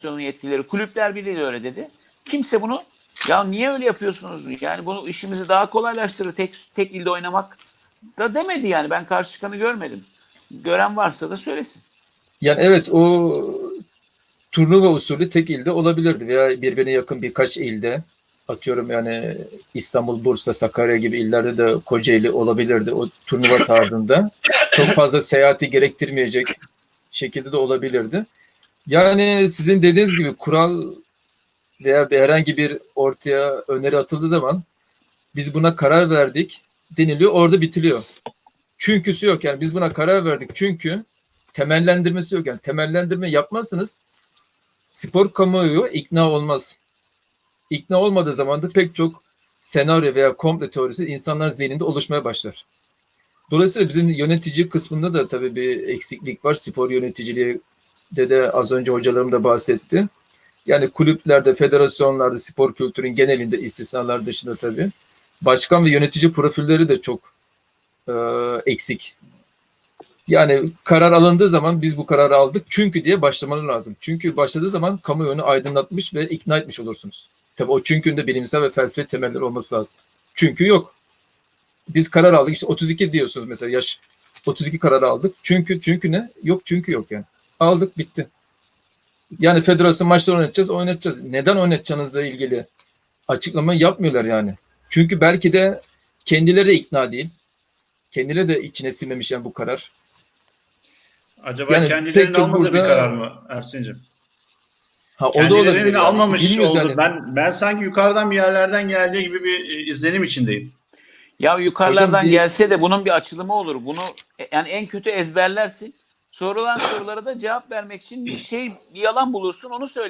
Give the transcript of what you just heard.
federasyonun yetkileri, kulüpler birliği de öyle dedi. Kimse bunu ya niye öyle yapıyorsunuz? Yani bunu işimizi daha kolaylaştırır. Tek tek ilde oynamak da demedi yani. Ben karşı çıkanı görmedim. Gören varsa da söylesin. Yani evet o turnuva usulü tek ilde olabilirdi veya birbirine yakın birkaç ilde atıyorum yani İstanbul, Bursa, Sakarya gibi illerde de Kocaeli olabilirdi o turnuva tarzında. Çok fazla seyahati gerektirmeyecek şekilde de olabilirdi. Yani sizin dediğiniz gibi kural veya bir herhangi bir ortaya öneri atıldığı zaman biz buna karar verdik deniliyor orada bitiliyor. Çünküsü yok yani biz buna karar verdik çünkü temellendirmesi yok yani temellendirme yapmazsanız spor kamuoyu ikna olmaz. İkna olmadığı zaman da pek çok senaryo veya komple teorisi insanların zihninde oluşmaya başlar. Dolayısıyla bizim yönetici kısmında da tabii bir eksiklik var. Spor yöneticiliği de az önce hocalarım da bahsetti. Yani kulüplerde, federasyonlarda, spor kültürün genelinde istisnalar dışında tabii. Başkan ve yönetici profilleri de çok e, eksik. Yani karar alındığı zaman biz bu kararı aldık çünkü diye başlamaları lazım. Çünkü başladığı zaman kamuoyunu aydınlatmış ve ikna etmiş olursunuz. Tabii o çünkü'nün de bilimsel ve felsefi temelleri olması lazım. Çünkü yok. Biz karar aldık işte 32 diyorsunuz mesela yaş 32 karar aldık. Çünkü çünkü ne? Yok çünkü yok yani. Aldık bitti. Yani federasyon maçları oynatacağız, oynatacağız. Neden oynatacağınızla ilgili açıklama yapmıyorlar yani. Çünkü belki de kendileri de ikna değil. Kendileri de içine sinmemiş yani bu karar. Acaba Yani kendilerinin pek çok almadığı bir burada- karar mı Ersin'cim? Ha o da olabilir. Yani. almamış İşte bilmiyoruz oldu. yani. Ben ben sanki yukarıdan bir yerlerden geldiği gibi bir e, izlenim içindeyim. Ya yukarılardan Hocam bir- gelse de bunun bir açılımı olur. Bunu e, yani en kötü ezberlersin. Sorulan sorulara da cevap vermek için bir şey bir yalan bulursun onu söyle.